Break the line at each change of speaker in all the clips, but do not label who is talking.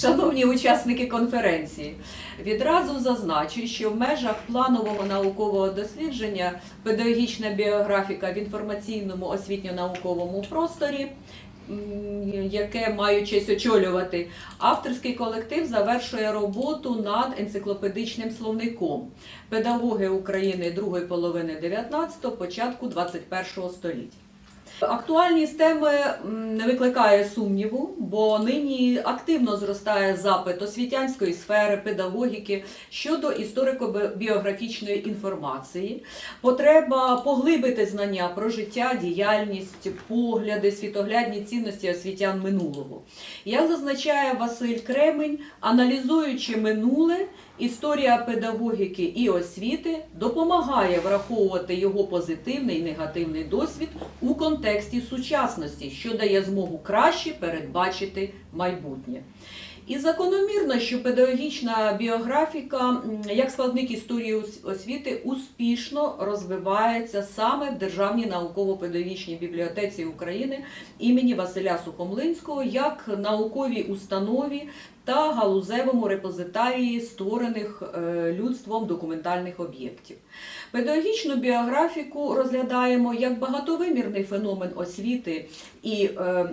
Шановні учасники конференції, відразу зазначу, що в межах планового наукового дослідження педагогічна біографіка в інформаційному освітньо-науковому просторі, яке маю честь очолювати, авторський колектив завершує роботу над енциклопедичним словником педагоги України другої половини 19-го, початку 21-го століття. Актуальність теми не викликає сумніву, бо нині активно зростає запит освітянської сфери, педагогіки щодо історико-біографічної інформації. Потреба поглибити знання про життя, діяльність, погляди, світоглядні цінності освітян минулого. Як зазначає Василь Кремень, аналізуючи минуле, історія педагогіки і освіти допомагає враховувати його позитивний і негативний досвід у контексті сучасності, що дає змогу краще передбачити майбутнє. І закономірно, що педагогічна біографіка як складник історії освіти успішно розвивається саме в Державній науково-педагогічній бібліотеці України імені Василя Сухомлинського як науковій установі та галузевому репозитарії створених е, людством документальних об'єктів. Педагогічну біографіку розглядаємо як багатовимірний феномен освіти і е,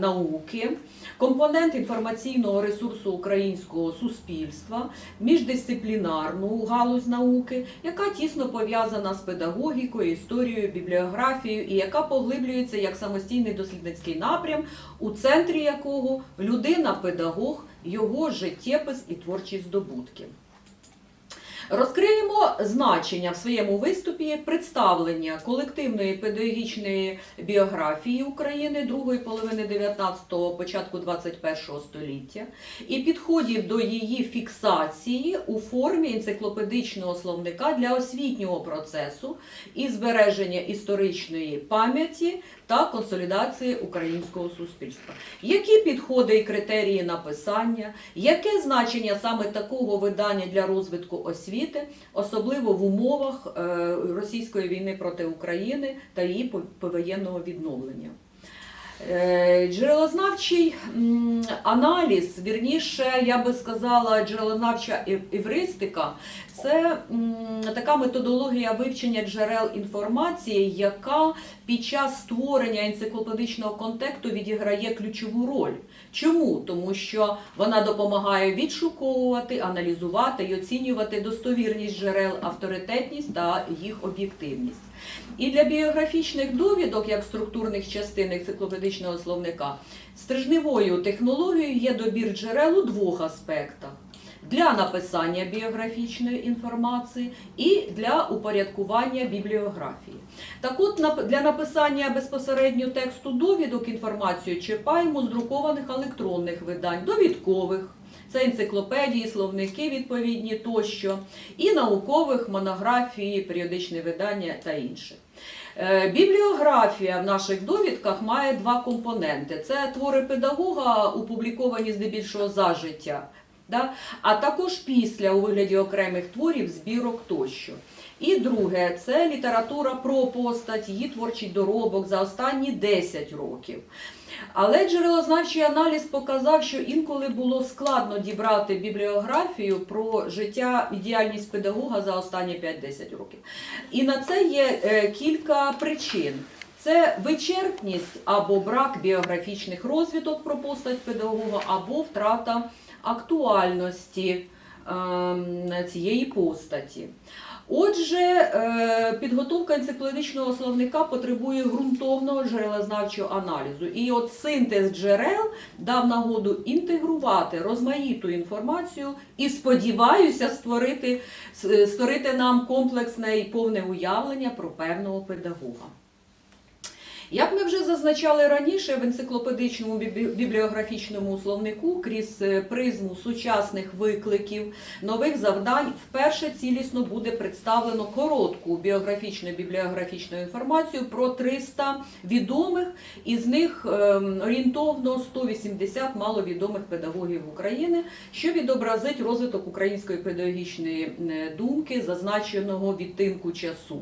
науки, компонент інформаційного ресурсу українського суспільства, міждисциплінарну галузь науки, яка тісно пов'язана з педагогікою, історією, бібліографією і яка поглиблюється як самостійний дослідницький напрям, у центрі якого людина-педагог, його життєпис і творчі здобутки. Розкриємо значення в своєму виступі представлення колективної педагогічної біографії України другої половини 19-го, початку 21-го століття і підходів до її фіксації у формі енциклопедичного словника для освітнього процесу і збереження історичної пам'яті та консолідації українського суспільства. Які підходи і критерії написання, яке значення саме такого видання для розвитку освіти, особливо в умовах е, російської війни проти України та її повоєнного відновлення? Е, Джерелознавчий аналіз, вірніше, я би сказала, джерелознавча ев- евристика це така методологія вивчення джерел інформації, яка під час створення енциклопедичного контекту відіграє ключову роль. Чому? Тому що вона допомагає відшуковувати, аналізувати і оцінювати достовірність джерел, авторитетність та їх об'єктивність. І для біографічних довідок, як структурних частин енциклопедичного словника, стрижневою технологією є добір джерел у двох аспектах. Для написання біографічної інформації і для упорядкування бібліографії. Так от для написання безпосередньо тексту довідок інформацію черпаємо з друкованих електронних видань, довідкових, це енциклопедії, словники відповідні тощо, і наукових монографії, періодичні видання та інше. Е, Бібліографія в наших довідках має два компоненти: це твори педагога, опубліковані здебільшого за життя, а також після у вигляді окремих творів, збірок тощо. І друге це література про постать, її творчий доробок за останні 10 років. Але джерелознавчий аналіз показав, що інколи було складно дібрати бібліографію про життя і діяльність педагога за останні 5-10 років. І на це є е, кілька причин. Це вичерпність або брак біографічних розвиток про постать педагога, або втрата актуальності ем, цієї постаті. Отже, е, підготовка енциклопедичного словника потребує ґрунтовного джерелознавчого аналізу. І от синтез джерел дав нагоду інтегрувати розмаїту інформацію і сподіваюся створити, створити нам комплексне і повне уявлення про певного педагога. Як ми вже зазначали раніше, в енциклопедичному бібліографічному словнику крізь е, призму сучасних викликів, нових завдань вперше цілісно буде представлено коротку біографічну бібліографічну інформацію про 300 відомих, із них ем, орієнтовно 180 маловідомих педагогів України, що відобразить розвиток української педагогічної е, думки, зазначеного відтинку часу.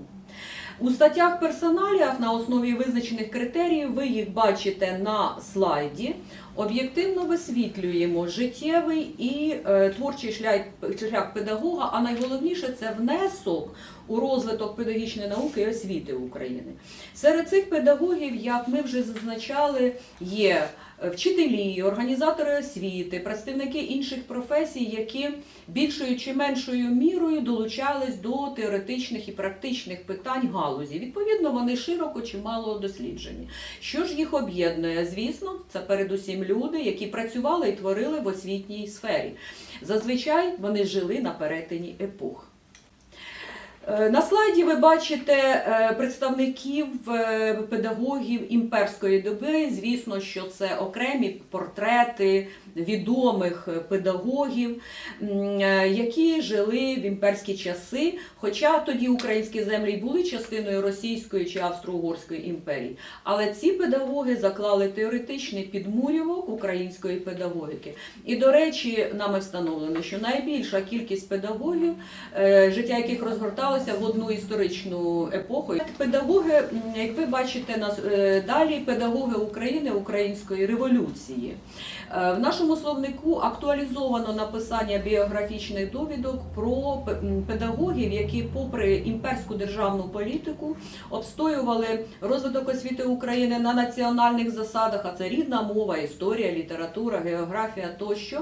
У статтях персоналіях на основі визначених критеріїв ви їх бачите на слайді. Об'єктивно висвітлюємо життєвий і е, творчий шлях, шлях педагога, а найголовніше це внесок у розвиток педагогічної науки і освіти України. Серед цих педагогів, як ми вже зазначали, є вчителі, організатори освіти, представники інших професій, які більшою чи меншою мірою долучались до теоретичних і практичних питань галузі. Відповідно, вони широко чи мало досліджені. Що ж їх об'єднує? Звісно, це передусім люди, які працювали і творили в освітній сфері. Зазвичай вони жили на перетині епох. Е, На слайді ви бачите е, представників е, педагогів імперської доби. Звісно, що це окремі портрети відомих педагогів, які жили в імперські часи. Хоча тоді українські землі були частиною Російської чи Австро-Угорської імперії. Але ці педагоги заклали теоретичний підмурювок української педагогіки. І, до речі, нами встановлено, що найбільша кількість педагогів, життя яких розгорталося в одну історичну епоху. Педагоги, як ви бачите, нас е, далі педагоги України української революції. Е, В нашому словнику актуалізовано написання біографічних довідок про педагогів, які, попри імперську державну політику, обстоювали розвиток освіти України на національних засадах, а це рідна мова, історія, література, географія тощо.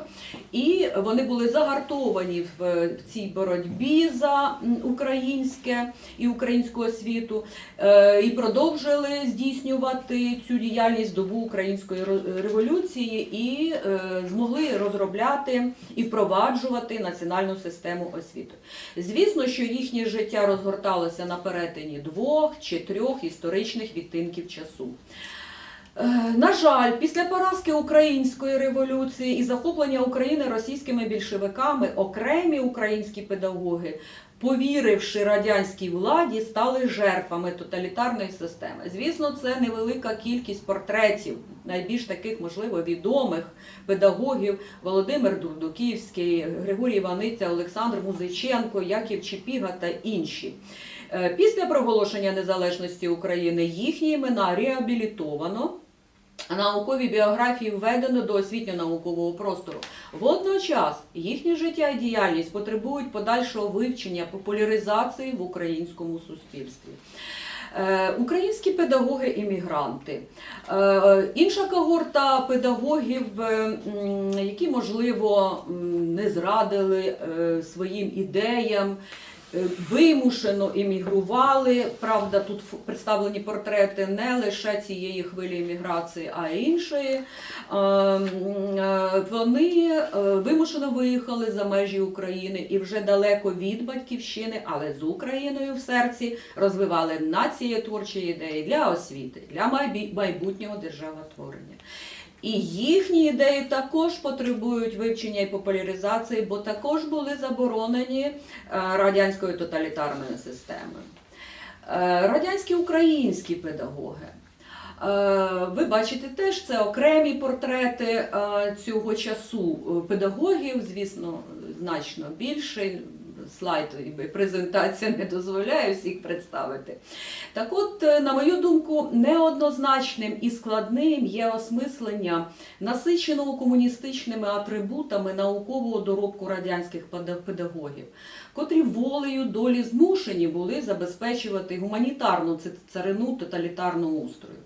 І вони були загартовані в цій боротьбі за м, українське і українську освіту, е, і продовжили здійснювати цю діяльність добу української революції і е, змогли розробляти і впроваджувати національну систему освіти. Звісно, що їхнє життя розгорталося на перетині двох чи трьох історичних відтинків часу. Е, На жаль, після поразки української революції і захоплення України російськими більшовиками окремі українські педагоги, повіривши радянській владі, стали жертвами тоталітарної системи. Звісно, це невелика кількість портретів найбільш таких, можливо, відомих педагогів Володимир Дурдуківський, Григорій Іваниця, Олександр Музиченко, Яків Чепіга та інші. Е, Після проголошення незалежності України їхні імена реабілітовано. Наукові біографії введено до освітньо-наукового простору. Водночас їхнє життя і діяльність потребують подальшого вивчення, популяризації в українському суспільстві. Е, Українські педагоги-іммігранти. Е, Інша когорта педагогів, е, які, можливо, не зрадили своїм ідеям, вимушено іммігрували. Правда, тут представлені портрети не лише цієї хвилі імміграції, а й іншої. Е, м, е, Вони е, вимушено виїхали за межі України і вже далеко від батьківщини, але з Україною в серці розвивали націєтворчі ідеї для освіти, для майбутнього державотворення. І їхні ідеї також потребують вивчення і популяризації, бо також були заборонені е, радянською тоталітарною системою. Е, Радянські українські педагоги. Е, Ви бачите теж це окремі портрети цього часу педагогів, звісно, значно більше. Слайд і презентація не дозволяє всіх представити. Так от, е, на мою думку, неоднозначним і складним є осмислення насиченого комуністичними атрибутами наукового доробку радянських педагогів, котрі волею долі змушені були забезпечувати гуманітарну царину тоталітарного устрою.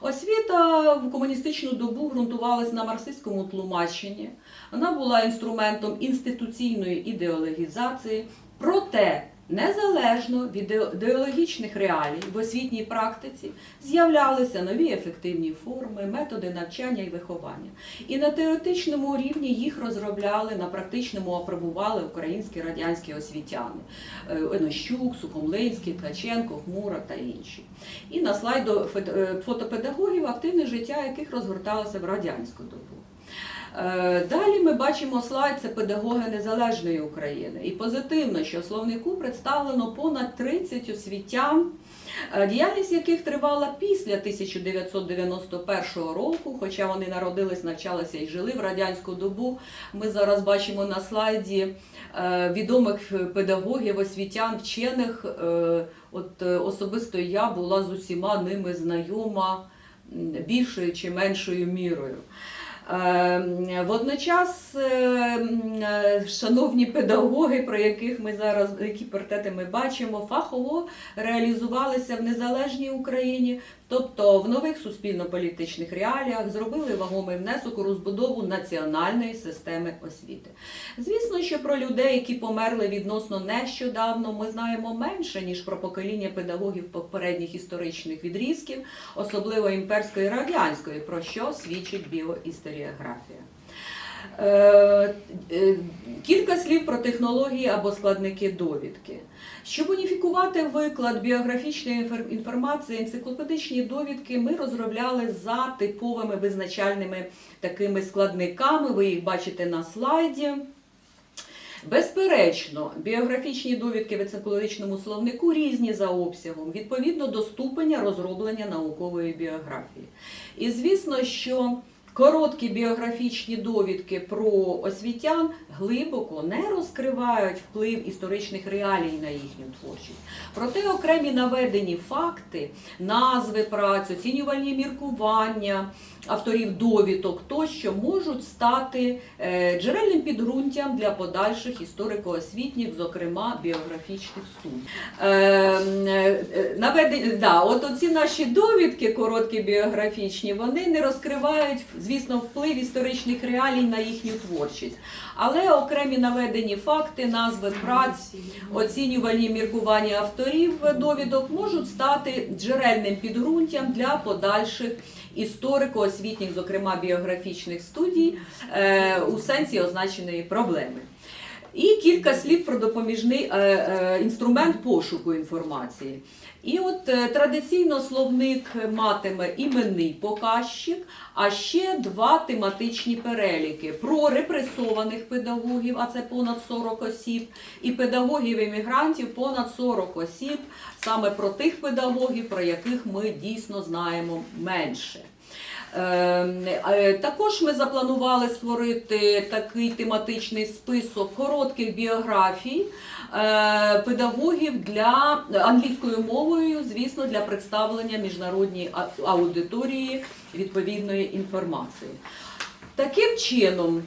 Освіта в комуністичну добу ґрунтувалась на марксистському тлумаченні. Вона була інструментом інституційної ідеологізації, проте незалежно від ідеологічних реалій в освітній практиці з'являлися нові ефективні форми, методи навчання і виховання. І на теоретичному рівні їх розробляли, на практичному апробували українські радянські освітяни Е, Онощук, Сухомлинський, Ткаченко, Хмура та інші. І на слайду е, фотопедагогів, активне життя яких розгорталося в радянську добу. Е, Далі ми бачимо слайд це педагоги незалежної України. І позитивно, що словнику представлено понад 30 освітян е, діяльність яких тривала після 1991 року, хоча вони народились, навчалися і жили в радянську добу. Ми зараз бачимо на слайді е, відомих педагогів, освітян, вчених. От особисто я була з усіма ними знайома більшою чи меншою мірою. Е, Водночас, е, м, е, шановні педагоги, про яких ми зараз, які портрети ми бачимо, фахово реалізувалися в незалежній Україні, тобто в нових суспільно-політичних реаліях зробили вагомий внесок у розбудову національної системи освіти. Звісно, що про людей, які померли відносно нещодавно, ми знаємо менше ніж про покоління педагогів попередніх історичних відрізків, особливо імперської радянської, про що свідчить біоісторіографія. Е, е, Кілька слів про технології або складники довідки. Щоб уніфікувати виклад біографічної інформації, енциклопедичні довідки ми розробляли за типовими визначальними такими складниками. Ви їх бачите на слайді. Безперечно, біографічні довідки в енциклопедичному словнику різні за обсягом, відповідно до ступеня розроблення наукової біографії. І звісно, що короткі біографічні довідки про освітян глибоко не розкривають вплив історичних реалій на їхню творчість. Проте окремі наведені факти, назви праць, оцінювальні міркування авторів довідок тощо можуть стати е, джерельним підґрунтям для подальших історико-освітніх, зокрема біографічних студій. Е, е, да, от оці наші довідки, короткі біографічні, вони не розкривають, звісно, вплив історичних реалій на їхню творчість. Але окремі наведені факти, назви праць, оцінювальні міркування авторів довідок можуть стати джерельним підґрунтям для подальших історико-освітніх, зокрема біографічних студій, е, у сенсі означеної проблеми. І кілька слів про допоміжний е, е, інструмент пошуку інформації. І от е, традиційно словник матиме іменний показчик, а ще два тематичні переліки про репресованих педагогів, а це понад 40 осіб, і педагогів-емігрантів понад 40 осіб, саме про тих педагогів, про яких ми дійсно знаємо менше. Е, е, Також ми запланували створити такий тематичний список коротких біографій е, педагогів для англійською мовою, звісно, для представлення міжнародній аудиторії відповідної інформації. Таким чином,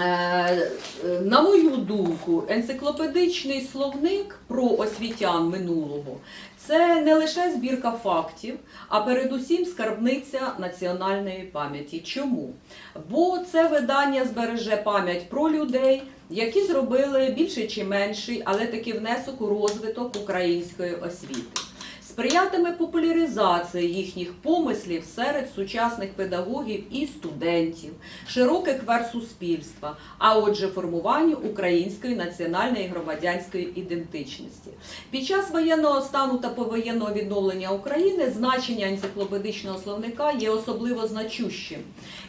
Е, На мою думку, енциклопедичний словник про освітян минулого це не лише збірка фактів, а передусім скарбниця національної пам'яті. Чому? Бо це видання збереже пам'ять про людей, які зробили більший чи менший, але таки внесок у розвиток української освіти. Сприятиме популяризації їхніх помислів серед сучасних педагогів і студентів, широких верст суспільства, а отже, формуванню української національної громадянської ідентичності. Під час воєнного стану та повоєнного відновлення України значення енциклопедичного словника є особливо значущим.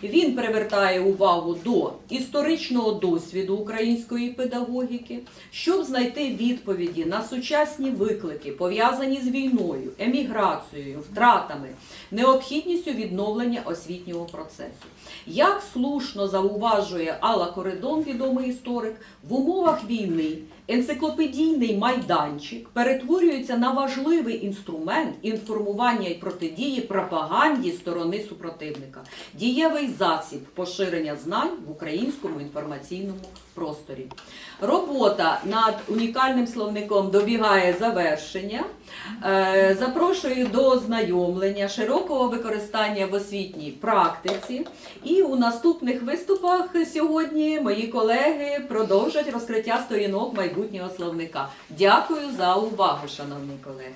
Він привертає увагу до історичного досвіду української педагогіки, щоб знайти відповіді на сучасні виклики, пов'язані з війною, еміграцією, втратами, необхідністю відновлення освітнього процесу. Як слушно зауважує Алла Коридон, відомий історик, в умовах війни енциклопедійний майданчик перетворюється на важливий інструмент інформування і протидії пропаганді сторони супротивника, дієвий засіб поширення знань в українському інформаційному просторі. Робота над унікальним словником добігає завершення. Е, Запрошую до ознайомлення, широкого використання в освітній практиці. І у наступних виступах сьогодні мої колеги продовжать розкриття сторінок майбутнього словника. Дякую за увагу, шановні колеги.